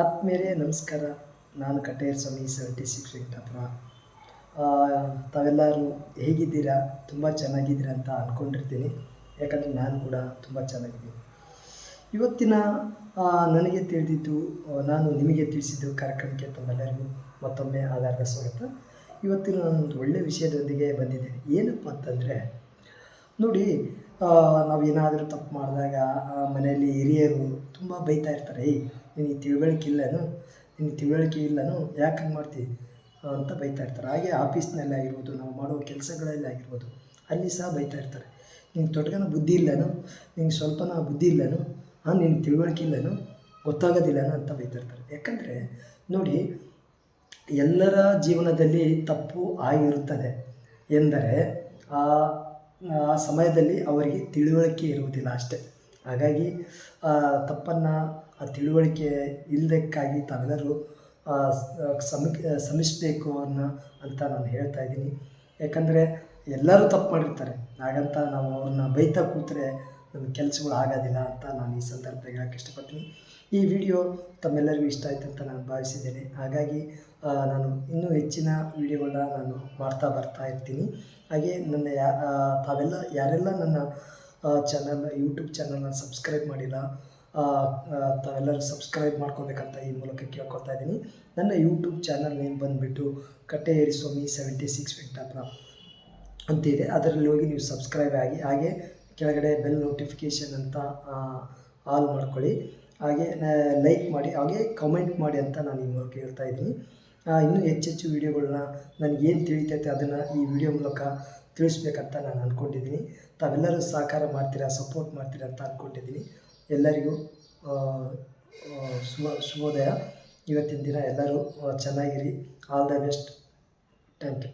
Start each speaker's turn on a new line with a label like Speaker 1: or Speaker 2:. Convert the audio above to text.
Speaker 1: ಆತ್ಮೀಯರೇ ನಮಸ್ಕಾರ. ನಾನು ಕಟೇರ್ ಸ್ವಾಮಿ ಸೆವೆಂಟಿ ಸಿಕ್ಸ್ ವೆಂಕಟಾಪುರ ತಾವೆಲ್ಲರೂ ಹೇಗಿದ್ದೀರಾ? ತುಂಬ ಚೆನ್ನಾಗಿದ್ದೀರಾ ಅಂತ ಅಂದ್ಕೊಂಡಿರ್ತೀನಿ ಯಾಕಂದರೆ ನಾನು ಕೂಡ ತುಂಬ ಚೆನ್ನಾಗಿದ್ದೀನಿ. ಇವತ್ತಿನ ನನಗೆ ತಿಳಿದಿದ್ದು ನಾನು ನಿಮಗೆ ತಿಳಿಸಿದ್ದು ಕಾರ್ಯಕ್ರಮಕ್ಕೆ ತಮ್ಮೆಲ್ಲರಿಗೂ ಮತ್ತೊಮ್ಮೆ ಆಧಾರದ ಸ್ವಾಗತ. ಇವತ್ತಿನ ಒಂದು ಒಳ್ಳೆಯ ವಿಷಯದೊಂದಿಗೆ ಬಂದಿದ್ದೀನಿ. ಏನಪ್ಪ ಅಂತಂದರೆ, ನೋಡಿ ನಾವು ಏನಾದರೂ ತಪ್ಪು ಮಾಡಿದಾಗ ಮನೆಯಲ್ಲಿ ಹಿರಿಯರು ತುಂಬ ಬೈತಾ ಇರ್ತಾರೆ, ಏಯ್ ನಿನಗೆ ತಿಳುವಳಿಕೆ ಇಲ್ಲನು? ನಿನಗೆ ತಿಳುವಳಿಕೆ ಇಲ್ಲನು? ಯಾಕೆ ಹಂಗೆ ಮಾಡ್ತೀವಿ ಅಂತ ಬೈತಾ ಇರ್ತಾರೆ. ಹಾಗೆ ಆಫೀಸ್ನಲ್ಲಿ ಆಗಿರ್ಬೋದು, ನಾವು ಮಾಡುವ ಕೆಲಸಗಳಲ್ಲಿ ಆಗಿರ್ಬೋದು, ಅಲ್ಲಿ ಸಹ ಬೈತಾ ಇರ್ತಾರೆ. ನಿಂಗೆ ತೊಟ್ಗನ ಬುದ್ಧಿ ಇಲ್ಲನು? ನಿಂಗೆ ಸ್ವಲ್ಪನ ಬುದ್ಧಿ ಇಲ್ಲನು? ಹಾಂ ನಿನಗೆ ತಿಳುವಳಿಕೆ ಇಲ್ಲನು? ಗೊತ್ತಾಗೋದಿಲ್ಲನು? ಅಂತ ಬೈತಾ ಇರ್ತಾರೆ. ಯಾಕಂದರೆ, ನೋಡಿ, ಎಲ್ಲರ ಜೀವನದಲ್ಲಿ ತಪ್ಪು ಆಗಿರುತ್ತದೆ ಎಂದರೆ ಆ ಸಮಯದಲ್ಲಿ ಅವರಿಗೆ ತಿಳುವಳಿಕೆ ಇರುವುದಿಲ್ಲ ಅಷ್ಟೇ. ಹಾಗಾಗಿ ತಪ್ಪನ್ನು, ಆ, ತಿಳುವಳಿಕೆ ಇಲ್ಲದಕ್ಕಾಗಿ ತಾವೆಲ್ಲರೂ ಸಮಿ ಶ್ರಮಿಸಬೇಕು ಅನ್ನೋ ಅಂತ ನಾನು ಹೇಳ್ತಾ ಇದ್ದೀನಿ. ಯಾಕಂದರೆ, ಎಲ್ಲರೂ ತಪ್ಪು ಮಾಡಿರ್ತಾರೆ. ಹಾಗಂತ ನಾವು ಅವ್ರನ್ನ ಬೈತಾ ಕೂತ್ರೆ ನಮ್ಮ ಕೆಲಸಗಳು ಆಗೋದಿಲ್ಲ ಅಂತ ನಾನು ಈ ಸಂದರ್ಭದಲ್ಲಿ ಹೇಳೋಕ್ಕೆ ಇಷ್ಟಪಡ್ತೀನಿ. ಈ ವಿಡಿಯೋ ತಮ್ಮೆಲ್ಲರಿಗೂ ಇಷ್ಟ ಆಯ್ತು ಅಂತ ನಾನು ಭಾವಿಸಿದ್ದೇನೆ. ಹಾಗಾಗಿ ನಾನು ಇನ್ನೂ ಹೆಚ್ಚಿನ ವಿಡಿಯೋಗಳನ್ನ ನಾನು ಮಾಡ್ತಾ ಬರ್ತಾ ಇರ್ತೀನಿ. ಹಾಗೆ ನನ್ನ ಯಾ ತಾವೆಲ್ಲ, ಯಾರೆಲ್ಲ ನನ್ನ ಚಾನಲ್ ಯೂಟ್ಯೂಬ್ ಚಾನಲ್ನ ಸಬ್ಸ್ಕ್ರೈಬ್ ಮಾಡಿಲ್ಲ. ತಾವೆಲ್ಲರೂ ಸಬ್ಸ್ಕ್ರೈಬ್ ಮಾಡ್ಕೋಬೇಕಂತ ಈ ಮೂಲಕ ಕೇಳ್ಕೊತಾ ಇದ್ದೀನಿ. ನನ್ನ ಯೂಟ್ಯೂಬ್ ಚಾನಲ್ ನೇಮ್ ಬಂದುಬಿಟ್ಟು ಕಟ್ಟೆಯೇರಿ ಸ್ವಾಮಿ ಸೆವೆಂಟಿ ಸಿಕ್ಸ್ ವೆಂಕಟಾಪುರ ಅಂತಿದೆ. ಅದರಲ್ಲಿ ಹೋಗಿ ನೀವು ಸಬ್ಸ್ಕ್ರೈಬ್ ಆಗಿ, ಹಾಗೆ ಕೆಳಗಡೆ ಬೆಲ್ ನೋಟಿಫಿಕೇಷನ್ ಅಂತ ಆಲ್ ಮಾಡ್ಕೊಳ್ಳಿ. ಹಾಗೆ ಲೈಕ್ ಮಾಡಿ, ಹಾಗೆ ಕಮೆಂಟ್ ಮಾಡಿ ಅಂತ ನಾನು ಈ ಮೂಲಕ ಹೇಳ್ತಾ ಇದ್ದೀನಿ. ಇನ್ನೂ ಹೆಚ್ಚೆಚ್ಚು ವೀಡಿಯೋಗಳನ್ನ ನನಗೇನು ತಿಳಿತೈತೆ ಅದನ್ನು ಈ ವಿಡಿಯೋ ಮೂಲಕ ತಿಳಿಸ್ಬೇಕಂತ ನಾನು ಅಂದ್ಕೊಂಡಿದ್ದೀನಿ ತಾವೆಲ್ಲರೂ ಸಹಕಾರ ಮಾಡ್ತೀರಾ ಸಪೋರ್ಟ್ ಮಾಡ್ತೀರಾ ಅಂತ ಅಂದ್ಕೊಂಡಿದ್ದೀನಿ ಎಲ್ಲರಿಗೂ ಶುಭ, ಶುಭೋದಯ. ಇವತ್ತಿನ ದಿನ ಎಲ್ಲರೂ ಚೆನ್ನಾಗಿರಿ. All the best thank you